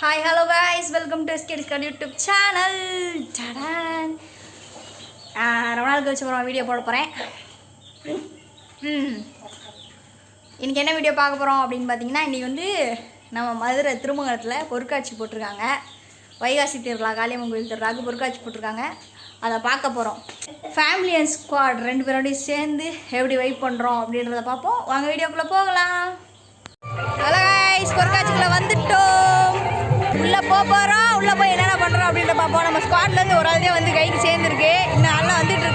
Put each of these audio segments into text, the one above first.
Hi hello guys welcome to skits YouTube channel டடான் ரொம்ப நாள் கழிச்சு அப்புறம் வீடியோ போட போகிறேன் இன்றைக்கி என்ன வீடியோ பார்க்க போகிறோம் அப்படின்னு பார்த்தீங்கன்னா இன்றைக்கி வந்து நம்ம மதுரை திருமங்கலத்தில் பொருட்காட்சி போட்டிருக்காங்க. வைகாசி திருவிழா காளியம்மன் கோயில் திருவிழாவுக்கு பொருட்காட்சி போட்டிருக்காங்க. அதை பார்க்க போகிறோம் ஃபேமிலி அண்ட் ஸ்குவாட் ரெண்டு பேரோடையும் சேர்ந்து எப்படி வெயிட் பண்ணுறோம் அப்படின்றத பார்ப்போம். வாங்க வீடியோக்குள்ளே போகலாம். ஹலோ காய்ஸ் பொருட்காட்சிக்குள்ளே வந்துட்டோம். உள்ள போக போறோம் உள்ள போய் என்னென்ன பண்றோம் அப்படின்ற பார்ப்போம் நம்ம ஸ்குவாட்ல இருந்து ஒரு ஆளுதே வந்து கைக்கு சேர்ந்துருக்கு. இன்னும் ஆள்லாம் வந்துட்டு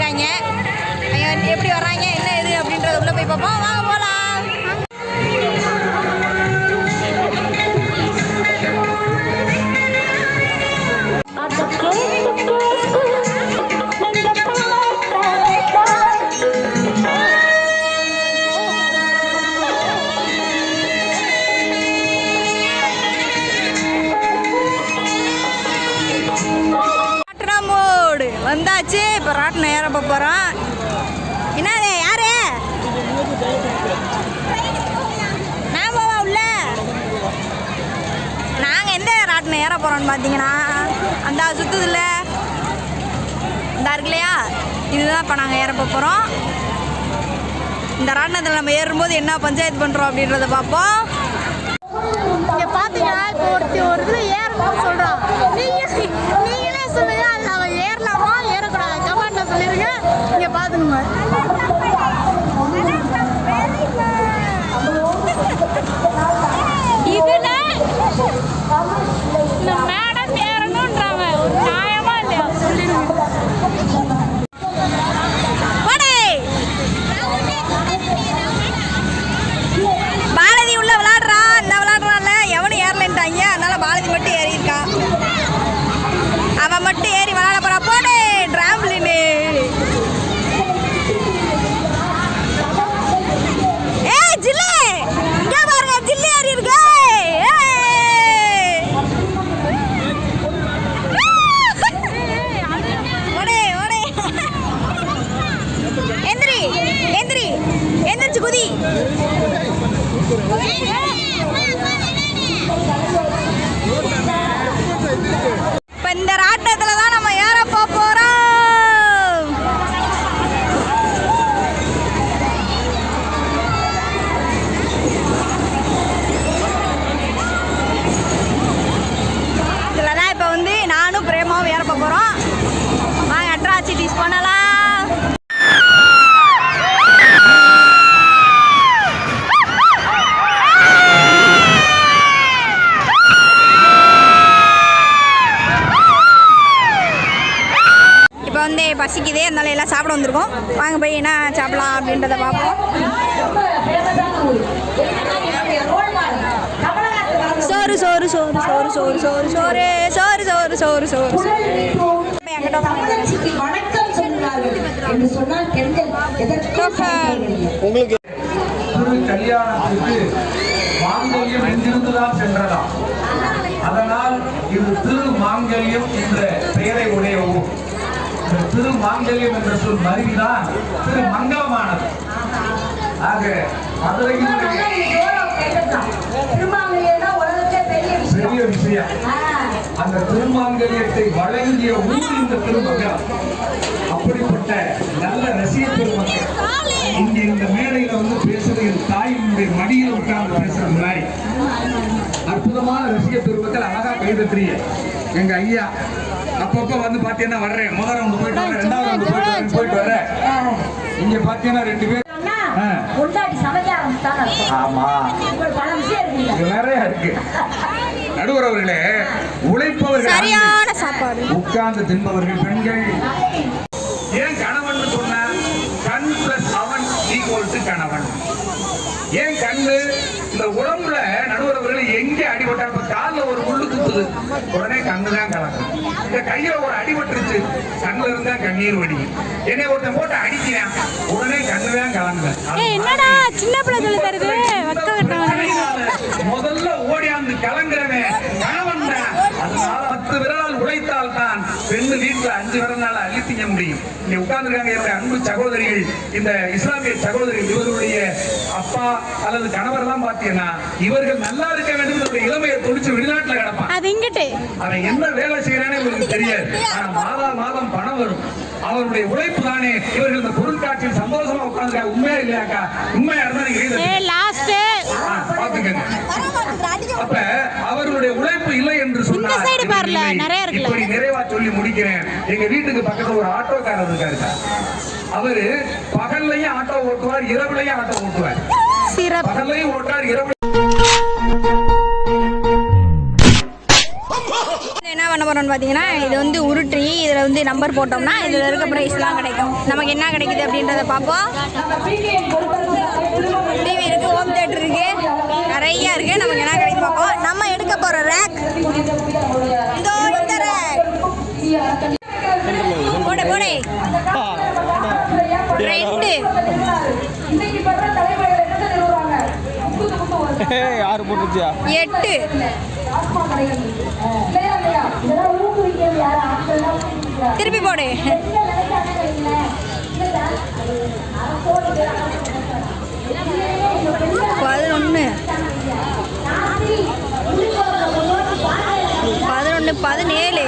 ஏற போகிறோம்னு பார்த்தீங்கன்னா அந்த சுத்துது இல்லை இந்த இருக்கு இல்லையா இதுதான் இப்போ நாங்கள் ஏற போகிறோம் இந்த ராட்டினத்தில் நம்ம ஏறும்போது என்ன பஞ்சாயத்து பண்ணுறோம் அப்படின்றத பார்ப்போம் இங்கே பார்த்தீங்கன்னா இப்போ ஒருத்தி ஒரு பசிக்குதே அதனால எல்லாம் சாப்பிட வந்திருக்கோம் வாங்க போய் என்ன சாப்பிடலாம் அப்படின்றத பார்ப்போம் சோறு சோறு சோறு சோறு சோறு சோறு சோறு சோறு சோறு சோறு சோறு மாங்கல்யம் எங்கிருந்துதான் சென்றதாம் அதனால் இது திரு மாங்கல்யம் என்ற பெயரை உடைய ஊர் இந்த திரு மாங்கல்யம் என்ற சொல் மருவிதான் திரு மங்களமானது. ஆக மதுரையினுடைய பெரிய விஷயம். அந்த திருமாங்கல்யத்தை வழங்கிய ஊர் இந்த திருமங்கலம் அப்படிப்பட்ட நல்ல ரசிக பெருமக்கள் இங்க இந்த மேடையில வந்து பேசுறது என் தாயினுடைய மடியில் உட்கார்ந்து பேசுற மாதிரி அற்புதமான ரசிக பெருமக்கள் அழகா கைதட்டுறீங்க எங்க ஐயா. அப்பப்ப வந்து பாத்தீங்கன்னா வர்றேன். முதல் ரவுண்டு போயிட்டு வரேன். ரெண்டாவது ரவுண்டு போயிட்டு வரேன். போயிட்டு வரேன். இங்க பாத்தீங்கன்னா ரெண்டு பேர். ஆமா. நிறைய இருக்கு. நடுவர் அவர்களே உழைப்பவர்கள் சரியான சாப்பாடு. உட்கார்ந்து தின்பவர்கள் பெண்கள். ஏன் கணவன் சொன்ன கண் பிளஸ் அவன் ஈக்குவல் டு கணவன். ஏன் கண்ணு இந்த உடம்புல நடுவர் அவர்கள் எங்க அடிபட்டா குத்துது உடனே கண்ணு தான் கலக்கும் இந்த கையில ஒரு அடிபட்டுருச்சு கண்ணுல இருந்தா கண்ணீர் வடியும் என்னை ஒருத்தன் போட்டு அடிக்கிறான். உடனே கண்ணு தான் கலங்குவேன் என்னடா? சின்ன பிள்ளை சொல்லி தருது. முதல்ல ஓடியாந்து கலங்குறவன். பத்து விரலால் உழைத்தால் தான் பெண்ணு வீட்டுல அஞ்சு விரலால அள்ளி திங்க முடியும். இங்க உட்கார்ந்துருக்காங்க என்னுடைய அன்பு சகோதரிகள் இந்த இஸ்லாமிய சகோதரிகள் இவர்களுடைய அப்பா அல்லது கணவர் எல்லாம் பாத்தீங்கன்னா இவர்கள் நல்லா இருக்க வேண்டும் என்ற இளமையை துடிச்சு வெளிநாட்டுல கிடப்பான் அது அவன் என்ன வேலை செய்யறானே இவருக்கு தெரியாது. ஆனா மாதா மாதம் பணம் வரும். அவருடைய உழைப்பு தானே. இவர்கள் இந்த பொருட்காட்சியில் சந்தோஷமா உட்கார்ந்து உண்மையா இல்லையாக்கா? உண்மையா இருந்தா நீங்க பாத்துக்கங்க அப்ப அவர்களுடைய உழைப்பு இல்லை என்று சொன்னால் நிறைய இருக்குல்ல. இப்படி நிறைவா சொல்லி முடிக்கிறேன். எங்க வீட்டுக்கு பக்கத்துல ஒரு ஆட்டோக்காரர் இருக்காரு. அவரு பகல்லையும் ஆட்டோ ஓட்டுவார் இரவுலையும் ஆட்டோ ஓட்டுவார். சிறப்பு. பகல்லையும் ஓட்டார் இரவு என்ன பண்ண போறோம்னு பார்த்தீங்கன்னா இது வந்து உருட்டி இதில் வந்து நம்பர் போட்டோம்னா இதில் இருக்க ப்ரைஸ்லாம் கிடைக்கும். நமக்கு என்ன கிடைக்குது அப்படின்றத பார்ப்போம். டிவி இருக்கு ஹோம் தேட்டர் இருக்கு நிறைய இருக்கு. நமக்கு என்ன கிடைக்குது பார்ப்போம். நம்ம எடுக்க போற ரேக் இதோ இந்த ரேக் போடு போடு ரெண்டு இன்னைக்கு பண்ற தலைமுறைகள் என்ன சொல்லுவாங்க முத்து முத்து யாரு போட்டுருச்சியா எட்டு ஆத்மா கிடையாது இல்லையா இல்லையா இதெல்லாம் ஊக்குவிக்கிறது யாரு ஆட்கள் தான் ஊக்குவிக்கிறாங்க திருப்பி போடு. பதினொன்று பதினொன்று பதினேழு.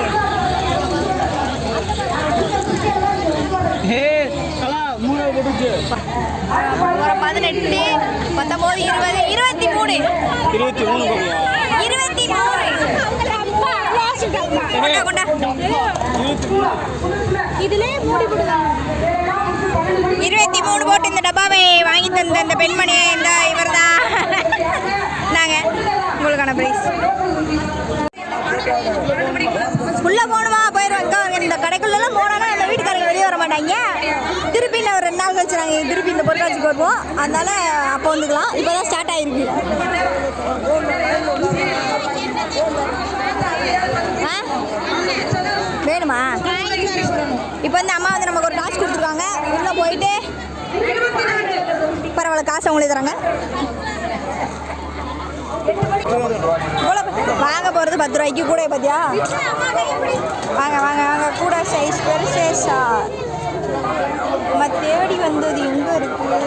பதினெட்டு பத்தொம்போது இருபது மூணு. இருபத்தி மூணு இருபத்தி மூணு மூடி இருபத்தி மூணு போட்டு இந்த டப்பாவை வாங்கி தந்த இந்த பெண்மணி இந்த இவர் தான் நாங்கள் உங்களுக்கான ப்ரைஸ் உள்ள போகணுமா? போயிடுவாங்க இந்த கடைக்குள்ளெல்லாம் போனோம்னா நம்ம வீட்டுக்காரங்க வெளியே வர மாட்டாங்க. திருப்பி இன்னும் ரெண்டு நாள் கழிச்சு நாங்கள் திருப்பி இந்த பொருட்காட்சிக்கு வருவோம். அதனால அப்போ வந்துக்கலாம். இப்போ தான் ஸ்டார்ட் ஆயிருக்கு. ஆ? வேணுமா? இப்போ வந்து அம்மா வந்து நமக்கு ஒரு டாஸ்க் கொடுத்துருக்காங்க. உள்ளே போயிட்டு பரவாயில்ல காசு அவங்களே தராங்க. வாங்க போகிறது பத்து ரூபாய்க்கு கூட பார்த்தியா வாங்க வாங்க வாங்க. கூட சைஸ் பெரு சைஸா தேடி வந்தது எங்கே இருக்கு?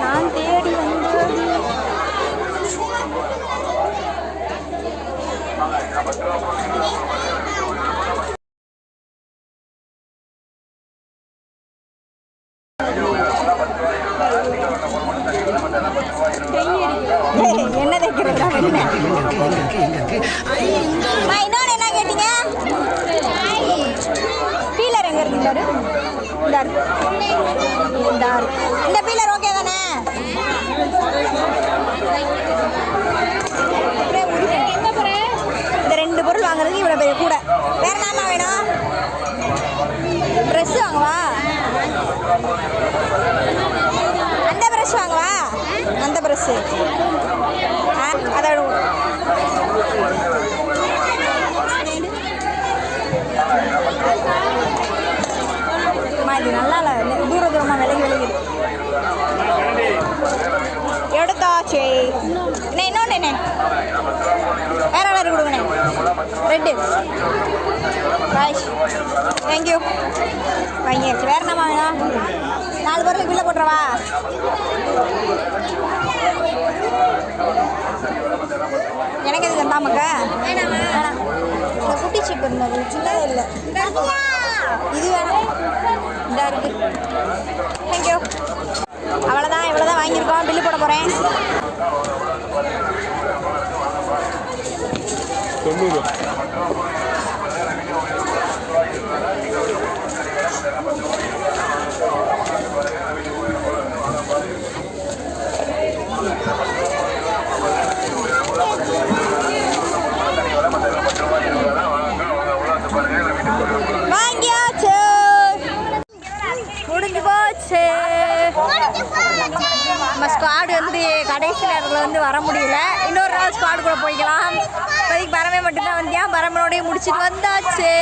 நான் தேடி வந்தது. என்ன தைக்கிறதா என்ன என்ன கேட்டீங்க? பீலர் எங்க இருக்கு பாரு இந்த இந்த பீலர் ஓகே தானே? இந்த ரெண்டு பொருள் வாங்குறதுக்கு இவ்வளோ பெரிய கூட. வேற என்னம்மா வேணும்? ட்ரெஸ் வாங்கவா? அந்த ப்ரெஷ் வாங்கவா? அந்த ப்ரஷ்ஷு அதோட அம்மா இது நல்லா இல்லை. தூர தூரமாக விலகி விலகிது எடுத்தாச்சே. என்ன இன்னொன்று என்ன வேற கலர் கொடுங்கண்ணே ரெட்டு பாய்ஸ் தேங்க்யூ வாங்கியாச்சு. வேற என்ன வேணும் நாலு பேருக்கு பில்லை போட்டுறவா? எனக்கு எதுக்கு இருந்தாமக்க வேணாம் இந்த குட்டி சீப்பு இருந்தது. சின்னதே இல்லை. இது வேணாம். இதாக இருக்குது தேங்க்யூ அவ்வளோதான் இவ்வளோ தான் வாங்கியிருக்கோம். பில்லு போட போகிறேன் தொண்ணூறு வாங்கியாச்சு முடிஞ்சு போச்சு நம்ம ஸ்குவாடு வந்து கடைசி நேரத்தில் வந்து வர முடியல. இன்னொரு நாள் ஸ்குவாட் கூட போய்க்கலாம். இப்போதைக்கு பரமே மட்டும்தான் வந்தியா? பரமனோடய முடிச்சிட்டு வந்தாச்சு.